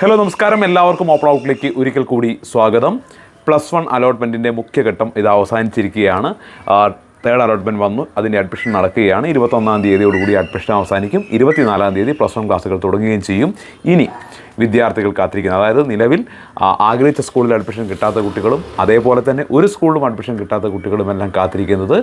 Hello നമസ്കാരം. എല്ലാവർക്കും open ഔട്ട്ലേക്ക് ഒരിക്കൽ കൂടി സ്വാഗതം. പ്ലസ് വൺ അലോട്ട്മെന്റിന്റെ മുഖ്യഘട്ടം ഇത് അവസാനിച്ചിരിക്കുകയാണ്. തേർഡ് അലോട്ട്മെന്റ് വന്നു. അതിന്റെ അഡ്മിഷൻ നടക്കുകയാണ്. ഇരുപത്തൊന്നാം തീയതിയോടുകൂടി അഡ്മിഷൻ അവസാനിക്കും. ഇരുപത്തിനാലാം തീയതി പ്ലസ് വൺ ക്ലാസ്സുകൾ തുടങ്ങുകയും ചെയ്യും. ഇനി വിദ്യാർത്ഥികൾ കാത്തിരിക്കുന്നത്. അതായത് നിലവിൽ ആഗ്രഹിച്ച സ്കൂളിൽ അഡ്മിഷൻ കിട്ടാത്ത കുട്ടികളും അതേപോലെ തന്നെ ഒരു സ്കൂളിലും അഡ്മിഷൻ കിട്ടാത്ത കുട്ടികളും എല്ലാം കാത്തിരിക്കുന്നത്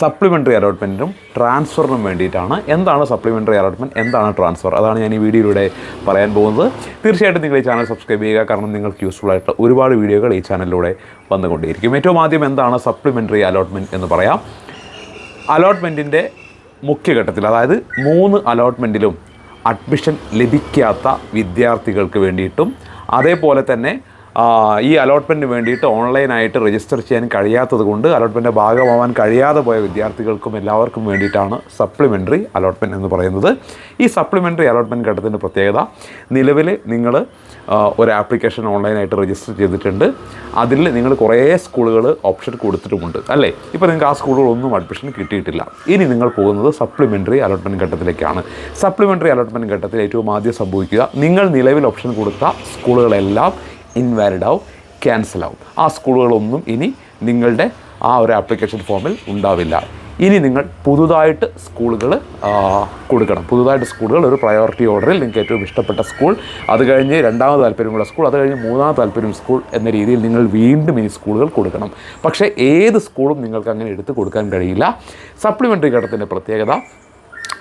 സപ്ലിമെന്ററി അലോട്ട്മെന്റിനും ട്രാൻസ്ഫറിനും വേണ്ടിയിട്ടാണ്. എന്താണ് സപ്ലിമെന്ററി അലോട്ട്മെന്റ് എന്താണ് ട്രാൻസ്ഫർ അതാണ് ഞാൻ ഈ വീഡിയോയിലൂടെ പറയാൻ പോകുന്നത്. തീർച്ചയായിട്ടും നിങ്ങൾ ഈ ചാനൽ സബ്സ്ക്രൈബ് ചെയ്യുക. കാരണം നിങ്ങൾക്ക് യൂസ്ഫുൾ ആയിട്ടുള്ള ഒരുപാട് വീഡിയോകൾ ഈ ചാനലിലൂടെ വന്നുകൊണ്ടേയിരിക്കും. ഏറ്റവും ആദ്യം എന്താണ് സപ്ലിമെന്ററി അലോട്ട്മെന്റ് എന്ന് പറയാം. അലോട്ട്മെന്റിന്റെ മുഖ്യഘട്ടത്തിൽ അതായത് മൂന്ന് അലോട്ട്മെന്റിലും അഡ്മിഷൻ ലഭിക്കാത്ത വിദ്യാർത്ഥികൾക്ക് വേണ്ടിയിട്ടും അതേപോലെ തന്നെ ഈ അലോട്ട്മെന്റിന് വേണ്ടിയിട്ട് ഓൺലൈനായിട്ട് രജിസ്റ്റർ ചെയ്യാൻ കഴിയാത്തത് കൊണ്ട് അലോട്ട്മെന്റിന്റെ ഭാഗമാവാൻ കഴിയാതെ പോയ വിദ്യാർത്ഥികൾക്കും എല്ലാവർക്കും വേണ്ടിയിട്ടാണ് സപ്ലിമെന്ററി അലോട്ട്മെന്റ് എന്ന് പറയുന്നത്. ഈ സപ്ലിമെന്ററി അലോട്ട്മെന്റ് ഘട്ടത്തിന്റെ പ്രത്യേകത നിലവിൽ നിങ്ങൾ ഒരു ആപ്ലിക്കേഷൻ ഓൺലൈനായിട്ട് രജിസ്റ്റർ ചെയ്തിട്ടുണ്ട്. അതിൽ നിങ്ങൾ കുറേ സ്കൂളുകൾ ഓപ്ഷൻ കൊടുത്തിട്ടുമുണ്ട്. അല്ലേ? ഇപ്പോൾ നിങ്ങൾക്ക് ആ സ്കൂളുകളൊന്നും അഡ്മിഷൻ കിട്ടിയിട്ടില്ല. ഇനി നിങ്ങൾ പോകുന്നത് സപ്ലിമെന്ററി അലോട്ട്മെന്റ് ഘട്ടത്തിലേക്കാണ്. സപ്ലിമെന്ററി അലോട്ട്മെന്റ് ഘട്ടത്തിൽ ഏറ്റവും ആദ്യം സംഭവിക്കുക നിങ്ങൾ നിലവിൽ ഓപ്ഷൻ കൊടുത്ത സ്കൂളുകളെല്ലാം ഇൻവാലിഡ് ആവും ക്യാൻസൽ ആവും. ആ സ്കൂളുകളൊന്നും ഇനി നിങ്ങളുടെ ആ ഒരു ആപ്ലിക്കേഷൻ ഫോമിൽ ഉണ്ടാവില്ല. ഇനി നിങ്ങൾ പുതുതായിട്ട് സ്കൂളുകൾ കൊടുക്കണം. പുതുതായിട്ട് സ്കൂളുകൾ ഒരു പ്രയോറിറ്റി ഓർഡറിൽ നിങ്ങൾക്ക് ഏറ്റവും ഇഷ്ടപ്പെട്ട സ്കൂൾ അത് കഴിഞ്ഞ് രണ്ടാമത് താല്പര്യമുള്ള സ്കൂൾ അത് കഴിഞ്ഞ് മൂന്നാമത് താല്പര്യം സ്കൂൾ എന്ന രീതിയിൽ നിങ്ങൾ വീണ്ടും ഇനി സ്കൂളുകൾ കൊടുക്കണം. പക്ഷേ ഏത് സ്കൂളും നിങ്ങൾക്ക് അങ്ങനെ എടുത്തു കൊടുക്കാൻ കഴിയില്ല. സപ്ലിമെന്ററി ഘട്ടത്തിന്റെ പ്രത്യേകത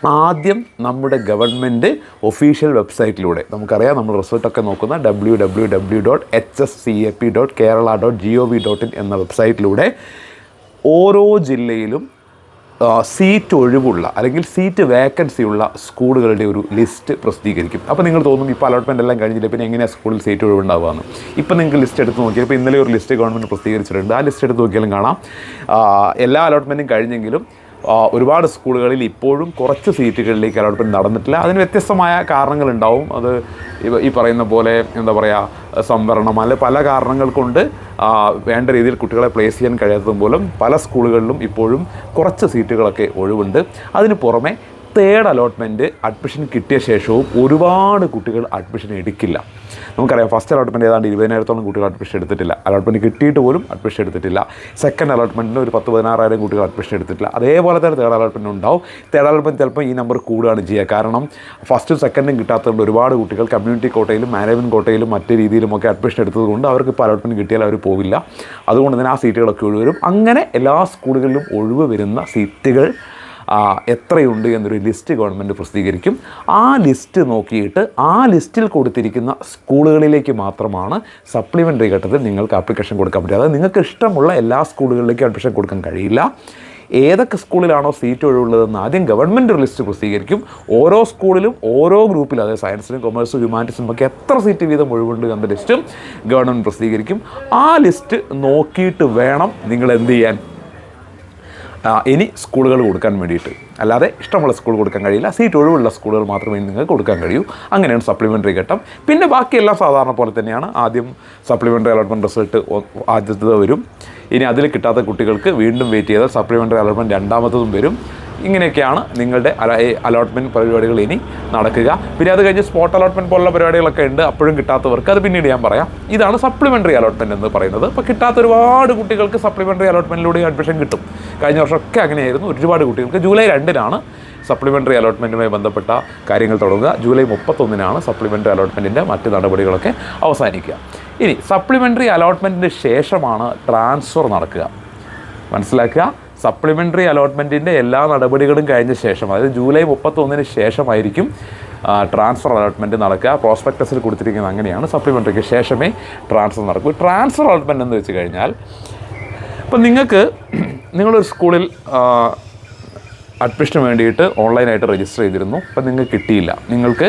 ആദ്യം നമ്മുടെ ഗവൺമെന്റ് ഒഫീഷ്യൽ വെബ്സൈറ്റിലൂടെ നമുക്കറിയാം നമ്മൾ റിസൾട്ടൊക്കെ നോക്കുന്ന W W W dot H S C A P dot Kerala dot G O V dot in എന്ന വെബ്സൈറ്റിലൂടെ ഓരോ ജില്ലയിലും സീറ്റ് ഒഴിവുള്ള അല്ലെങ്കിൽ സീറ്റ് വേക്കൻസി ഉള്ള സ്കൂളുകളുടെ ഒരു ലിസ്റ്റ് പ്രസിദ്ധീകരിക്കും. അപ്പോൾ നിങ്ങൾ തോന്നും ഇപ്പോൾ അലോട്ട്മെന്റ് എല്ലാം കഴിഞ്ഞില്ല പിന്നെ എങ്ങനെയാണ് സ്കൂളിൽ സീറ്റ് ഒഴിവുണ്ടാവുകയെന്ന് ഇപ്പോൾ നിങ്ങൾക്ക് ലിസ്റ്റ് എടുത്ത് നോക്കിയാൽ ഇപ്പോൾ ഇന്നലെ ഒരു ലിസ്റ്റ് ഗവൺമെന്റ് പ്രസിദ്ധീകരിച്ചിട്ടുണ്ട്. ആ ലിസ്റ്റ് എടുത്ത് നോക്കിയാലും കാണാം. എല്ലാ അലോട്ട്മെന്റും കഴിഞ്ഞെങ്കിലും ഒരുപാട് സ്കൂളുകളിൽ ഇപ്പോഴും കുറച്ച് സീറ്റുകളിലേക്ക് അലോട്ട്മെന്റ് നടന്നിട്ടില്ല. അതിന് വ്യത്യസ്തമായ കാരണങ്ങളുണ്ടാവും. അത് ഈ പറയുന്ന പോലെ എന്താ പറയുക സംവരണം അല്ലെ പല കാരണങ്ങൾ കൊണ്ട് വേണ്ട രീതിയിൽ കുട്ടികളെ പ്ലേസ് ചെയ്യാൻ കഴിയാത്തതും മൂലം പല സ്കൂളുകളിലും ഇപ്പോഴും കുറച്ച് സീറ്റുകളൊക്കെ ഒഴിവുണ്ട്. അതിന് പുറമെ തേർഡ് അലോട്ട്മെന്റ് അഡ്മിഷൻ കിട്ടിയ ശേഷവും ഒരുപാട് കുട്ടികൾ അഡ്മിഷൻ എടുക്കില്ല. നമുക്കറിയാം ഫസ്റ്റ് അലോട്ട്മെന്റ് ഏതാണ്ട് ഇരുപതിനായിരത്തോളം കുട്ടികൾ അഡ്മിഷൻ എടുത്തിട്ടില്ല. അലോട്ട്മെന്റ് കിട്ടിയിട്ട് പോലും അഡ്മിഷൻ എടുത്തിട്ടില്ല. സെക്കൻഡ് അലോട്ട്മെന്റിന് ഒരു പത്ത് പതിനാറായിരം കുട്ടികൾ അഡ്മിഷൻ എടുത്തിട്ടില്ല. അതേപോലെ തന്നെ തേർഡ് അലോട്ട്മെന്റ് ഉണ്ടാവും. തേർഡ് അലോട്ട്മെന്റ് ചിലപ്പോൾ ഈ നമ്പർ കൂടുകയാണ് ചെയ്യുക. കാരണം ഫസ്റ്റും സെക്കൻഡും കിട്ടാത്തതുകൊണ്ട് ഒരുപാട് കുട്ടികൾ കമ്മ്യൂണിറ്റി കോട്ടയിലും മാനേജ്മെന്റ് കോട്ടയിലും മറ്റു രീതിയിലുമൊക്കെ അഡ്മിഷൻ എടുത്തതുകൊണ്ട് അവർക്ക് ഇപ്പോൾ അലോട്ട്മെന്റ് കിട്ടിയാൽ അവർ പോവില്ല. അതുകൊണ്ട് തന്നെ ആ സീറ്റുകളൊക്കെ ഒഴിവ് വരും. അങ്ങനെ എല്ലാ സ്കൂളുകളിലും ഒഴിവ് വരുന്ന സീറ്റുകൾ എത്രയുണ്ട് എന്നൊരു ലിസ്റ്റ് ഗവൺമെന്റ് പ്രസിദ്ധീകരിക്കും. ആ ലിസ്റ്റ് നോക്കിയിട്ട് ആ ലിസ്റ്റിൽ കൊടുത്തിരിക്കുന്ന സ്കൂളുകളിലേക്ക് മാത്രമാണ് സപ്ലിമെന്ററി ഘട്ടത്തിൽ നിങ്ങൾക്ക് ആപ്ലിക്കേഷൻ കൊടുക്കാൻ പറ്റുക. അതായത് നിങ്ങൾക്ക് ഇഷ്ടമുള്ള എല്ലാ സ്കൂളുകളിലേക്കും അഡ്മിഷൻ കൊടുക്കാൻ കഴിയില്ല. ഏതൊക്കെ സ്കൂളിലാണോ സീറ്റ് ഒഴിവുള്ളതെന്ന് ആദ്യം ഗവൺമെന്റ് ഒരു ലിസ്റ്റ് പ്രസിദ്ധീകരിക്കും. ഓരോ സ്കൂളിലും ഓരോ ഗ്രൂപ്പിലും അതായത് സയൻസിനും കൊമേഴ്സും ഹ്യൂമാനിറ്റീസും ഒക്കെ എത്ര സീറ്റ് വീതം ഒഴിവുണ്ട് എന്ന ലിസ്റ്റും ഗവൺമെന്റ് പ്രസിദ്ധീകരിക്കും. ആ ലിസ്റ്റ് നോക്കിയിട്ട് വേണം നിങ്ങൾ എന്ത് ചെയ്യാൻ. ഇനി സ്കൂളുകൾ കൊടുക്കാൻ വേണ്ടിയിട്ട്. അല്ലാതെ ഇഷ്ടമുള്ള സ്കൂൾ കൊടുക്കാൻ കഴിയില്ല. സീറ്റ് ഒഴിവുള്ള സ്കൂളുകൾ മാത്രമേ നിങ്ങൾക്ക് കൊടുക്കാൻ കഴിയൂ. അങ്ങനെയാണ് സപ്ലിമെന്ററി ഘട്ടം. പിന്നെ ബാക്കിയെല്ലാം സാധാരണ പോലെ തന്നെയാണ്. ആദ്യം സപ്ലിമെന്ററി അലോട്ട്മെന്റ് റിസൾട്ട് ആദ്യത്തത് വരും. ഇനി അതിൽ കിട്ടാത്ത കുട്ടികൾക്ക് വീണ്ടും വെയിറ്റ് ചെയ്താൽ സപ്ലിമെന്ററി അലോട്ട്മെന്റ് രണ്ടാമത്തതും വരും. ഇങ്ങനെയൊക്കെയാണ് നിങ്ങളുടെ അലോട്ട്മെന്റ് പരിപാടികൾ ഇനി നടക്കുക. പിന്നെ അത് കഴിഞ്ഞ് സ്പോട്ട് അലോട്ട്മെന്റ് പോലുള്ള പരിപാടികളൊക്കെ ഉണ്ട്. അപ്പോഴും കിട്ടാത്തവർക്ക് അത് പിന്നീട് ഞാൻ പറയാം. ഇതാണ് സപ്ലിമെന്ററി അലോട്ട്മെന്റ് എന്ന് പറയുന്നത്. അപ്പോൾ കിട്ടാത്ത ഒരുപാട് കുട്ടികൾക്ക് സപ്ലിമെന്ററി അലോട്ട്മെന്റിലൂടെ അഡ്മിഷൻ കിട്ടും. കഴിഞ്ഞ വർഷമൊക്കെ അങ്ങനെയായിരുന്നു. ഒരുപാട് കുട്ടികൾക്ക് ജൂലൈ രണ്ടിനാണ് സപ്ലിമെന്ററി അലോട്ട്മെന്റുമായി ബന്ധപ്പെട്ട കാര്യങ്ങൾ തുടങ്ങുക. ജൂലൈ മുപ്പത്തൊന്നിനാണ് സപ്ലിമെന്ററി അലോട്ട്മെന്റിന്റെ മറ്റ് നടപടികളൊക്കെ അവസാനിക്കുക. ഇനി സപ്ലിമെന്ററി അലോട്ട്മെന്റിന് ശേഷമാണ് ട്രാൻസ്ഫർ നടക്കുക. മനസ്സിലാക്കുക? സപ്ലിമെന്ററി അലോട്ട്മെന്റിന്റെ എല്ലാ നടപടികളും കഴിഞ്ഞ ശേഷം അതായത് ജൂലൈ മുപ്പത്തൊന്നിന് ശേഷമായിരിക്കും ട്രാൻസ്ഫർ അലോട്ട്മെന്റ് നടക്കുക. പ്രോസ്പെക്ടസിൽ കൊടുത്തിരിക്കുന്നത് അങ്ങനെയാണ്. സപ്ലിമെന്ററിക്ക് ശേഷമേ ട്രാൻസ്ഫർ നടക്കൂ. ട്രാൻസ്ഫർ അലോട്ട്മെന്റ് എന്ന് വെച്ച് കഴിഞ്ഞാൽ ഇപ്പം നിങ്ങൾക്ക് നിങ്ങളൊരു സ്കൂളിൽ അഡ്മിഷന് വേണ്ടിയിട്ട് ഓൺലൈനായിട്ട് രജിസ്റ്റർ ചെയ്തിരുന്നു. അപ്പം നിങ്ങൾക്ക് കിട്ടിയില്ല. നിങ്ങൾക്ക്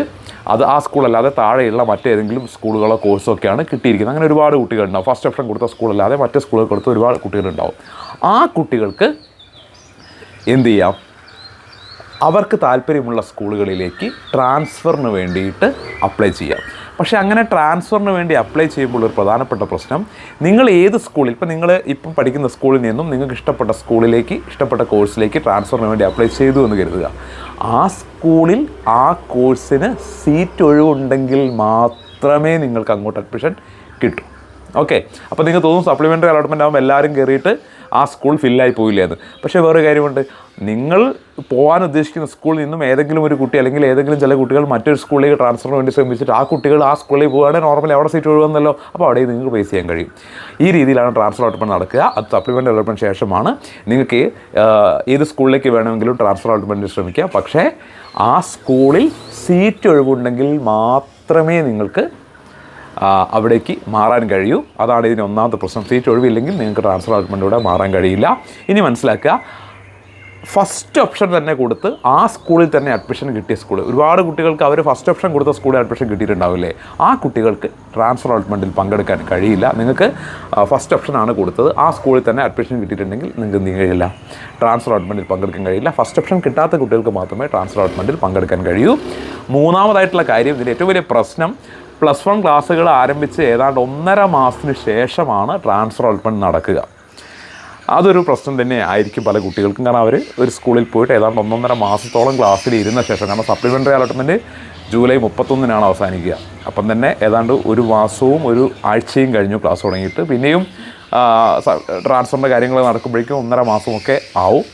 അത് ആ സ്കൂളല്ലാതെ താഴെയുള്ള മറ്റേതെങ്കിലും സ്കൂളുകളോ കോഴ്സോ ഒക്കെയാണ് കിട്ടിയിരിക്കുന്നത്. അങ്ങനെ ഒരുപാട് കുട്ടികളുണ്ടാവും. ഫസ്റ്റ് ഓപ്ഷൻ കൊടുത്ത സ്കൂളല്ലാതെ മറ്റേ സ്കൂളുകൾ കൊടുത്ത ഒരുപാട് കുട്ടികളുണ്ടാവും. ആ കുട്ടികൾക്ക് എന്ത് ചെയ്യാം? അവർക്ക് താല്പര്യമുള്ള സ്കൂളുകളിലേക്ക് ട്രാൻസ്ഫറിന് വേണ്ടിയിട്ട് അപ്ലൈ ചെയ്യാം. പക്ഷേ അങ്ങനെ ട്രാൻസ്ഫറിന് വേണ്ടി അപ്ലൈ ചെയ്യുമ്പോൾ ഒരു പ്രധാനപ്പെട്ട പ്രശ്നം നിങ്ങൾ ഏത് സ്കൂളിൽ ഇപ്പം നിങ്ങൾ ഇപ്പം പഠിക്കുന്ന സ്കൂളിൽ നിന്നും നിങ്ങൾക്ക് ഇഷ്ടപ്പെട്ട സ്കൂളിലേക്ക് ഇഷ്ടപ്പെട്ട കോഴ്സിലേക്ക് ട്രാൻസ്ഫറിന് വേണ്ടി അപ്ലൈ ചെയ്തു എന്ന് കരുതുക. ആ സ്കൂളിൽ ആ കോഴ്സിന് സീറ്റ് ഒഴിവുണ്ടെങ്കിൽ മാത്രമേ നിങ്ങൾക്ക് അങ്ങോട്ട് അഡ്മിഷൻ കിട്ടൂ. ഓക്കെ? അപ്പോൾ നിങ്ങൾക്ക് തോന്നും സപ്ലിമെന്ററി അലോട്ട്മെന്റ് ആകുമ്പോൾ എല്ലാവരും കയറിയിട്ട് ആ സ്കൂൾ ഫില്ലായി പോയില്ലേ എന്ന്. പക്ഷേ വേറെ കാര്യമുണ്ട്. നിങ്ങൾ പോകാൻ ഉദ്ദേശിക്കുന്ന സ്കൂളിൽ നിന്നും ഏതെങ്കിലും ഒരു കുട്ടി അല്ലെങ്കിൽ ഏതെങ്കിലും ചില കുട്ടികൾ മറ്റൊരു സ്കൂളിലേക്ക് ട്രാൻസ്ഫറിന് വേണ്ടി ശ്രമിച്ചിട്ട് ആ കുട്ടികൾ ആ സ്കൂളിൽ പോകുകയാണെങ്കിൽ നോർമലി അവിടെ സീറ്റ് ഒഴിവെന്നല്ലോ അപ്പോൾ അവിടെ നിങ്ങൾക്ക് പേസ് ചെയ്യാൻ കഴിയും. ഈ രീതിയിലാണ് ട്രാൻസ്ഫർ അലോട്ട്മെന്റ് നടക്കുക. അത് സപ്ലിമെന്റ് അലോട്ട്മെന്റ് ശേഷമാണ് നിങ്ങൾക്ക് ഏത് സ്കൂളിലേക്ക് വേണമെങ്കിലും ട്രാൻസ്ഫർ അലോട്ട്മെന്റ് ശ്രമിക്കുക പക്ഷേ ആ സ്കൂളിൽ സീറ്റ് ഒഴിവുണ്ടെങ്കിൽ മാത്രമേ നിങ്ങൾക്ക് അവിടേക്ക് മാറാൻ കഴിയൂ. അതാണ് ഇതിന് ഒന്നാമത്തെ പ്രശ്നം. സീറ്റ് ഒഴിവില്ലെങ്കിൽ നിങ്ങൾക്ക് ട്രാൻസ്ഫർ അലോട്ട്മെന്റിലൂടെ മാറാൻ കഴിയില്ല. ഇനി മനസ്സിലാക്കുക ഫസ്റ്റ് ഓപ്ഷൻ തന്നെ കൊടുത്ത് ആ സ്കൂളിൽ തന്നെ അഡ്മിഷൻ കിട്ടിയ സ്കൂൾ ഒരുപാട് കുട്ടികൾക്ക് അവർ ഫസ്റ്റ് ഓപ്ഷൻ കൊടുത്ത സ്കൂളിൽ അഡ്മിഷൻ കിട്ടിയിട്ടുണ്ടാവില്ലേ? ആ കുട്ടികൾക്ക് ട്രാൻസ്ഫർ അലോട്ട്മെന്റിൽ പങ്കെടുക്കാൻ കഴിയില്ല. നിങ്ങൾക്ക് ഫസ്റ്റ് ഓപ്ഷനാണ് കൊടുത്തത്. ആ സ്കൂളിൽ തന്നെ അഡ്മിഷൻ കിട്ടിയിട്ടുണ്ടെങ്കിൽ നിങ്ങൾക്ക് എന്ത് കഴിയില്ല? ട്രാൻസ്ഫർ അലോട്ട്മെന്റിൽ പങ്കെടുക്കാൻ കഴിയില്ല. ഫസ്റ്റ് ഓപ്ഷൻ കിട്ടാത്ത കുട്ടികൾക്ക് മാത്രമേ ട്രാൻസ്ഫർ അലോട്ട്മെന്റിൽ പങ്കെടുക്കാൻ കഴിയൂ. മൂന്നാമതായിട്ടുള്ള കാര്യം ഇതിന്റെ ഏറ്റവും വലിയ പ്രശ്നം പ്ലസ് വൺ ക്ലാസ്സുകൾ ആരംഭിച്ച് ഏതാണ്ട് ഒന്നര മാസത്തിന് ശേഷമാണ് ട്രാൻസ്ഫർ അലോട്ട്മെന്റ് നടക്കുക. അതൊരു പ്രശ്നം തന്നെ ആയിരിക്കും പല കുട്ടികൾക്കും. കാരണം അവർ ഒരു സ്കൂളിൽ പോയിട്ട് ഏതാണ്ട് ഒന്നൊന്നര മാസത്തോളം ക്ലാസ്സിൽ ഇരുന്ന ശേഷം കാരണം സപ്ലിമെന്ററി അലോട്ട്മെന്റ് ജൂലൈ മുപ്പത്തൊന്നിനാണ് അവസാനിക്കുക. അപ്പം തന്നെ ഏതാണ്ട് ഒരു മാസവും ഒരു ആഴ്ചയും കഴിഞ്ഞു ക്ലാസ് തുടങ്ങിയിട്ട്. പിന്നെയും ട്രാൻസ്ഫറിന്റെ കാര്യങ്ങൾ നടക്കുമ്പോഴേക്കും ഒന്നര മാസമൊക്കെ ആവും.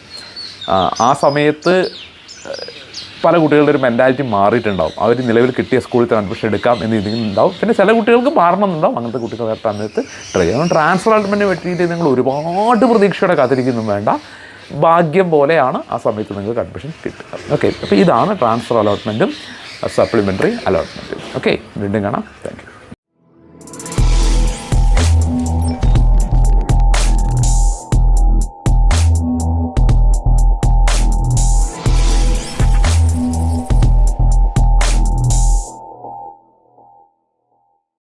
ആ, സമയത്ത് പല കുട്ടികളുടെ ഒരു മെന്റാലിറ്റി മാറിയിട്ടുണ്ടാവും. അവർ നിലവിൽ കിട്ടിയ സ്കൂളിൽ അഡ്മിഷൻ എടുക്കാം എന്ന് ഇതിങ്ങനെ ഉണ്ടാവും. പിന്നെ ചില കുട്ടികൾക്ക് മാറണമെന്നുണ്ടാവും. അങ്ങനത്തെ കുട്ടികൾ വേറെ സമയത്ത് ട്രൈ ചെയ്യണം. ട്രാൻസ്ഫർ അലോട്ട്മെന്റിന് പറ്റിയിട്ട് നിങ്ങൾ ഒരുപാട് പ്രതീക്ഷയോടെ കാത്തിരിക്കുന്നു വേണ്ട. ഭാഗ്യം പോലെയാണ് ആ സമയത്ത് നിങ്ങൾക്ക് അഡ്മിഷൻ കിട്ടുക. ഓക്കെ അപ്പോൾ ഇതാണ് ട്രാൻസ്ഫർ അലോട്ട്മെന്റും സപ്ലിമെന്ററി അലോട്ട്മെന്റും ഓക്കെ വീണ്ടും കാണാം. താങ്ക്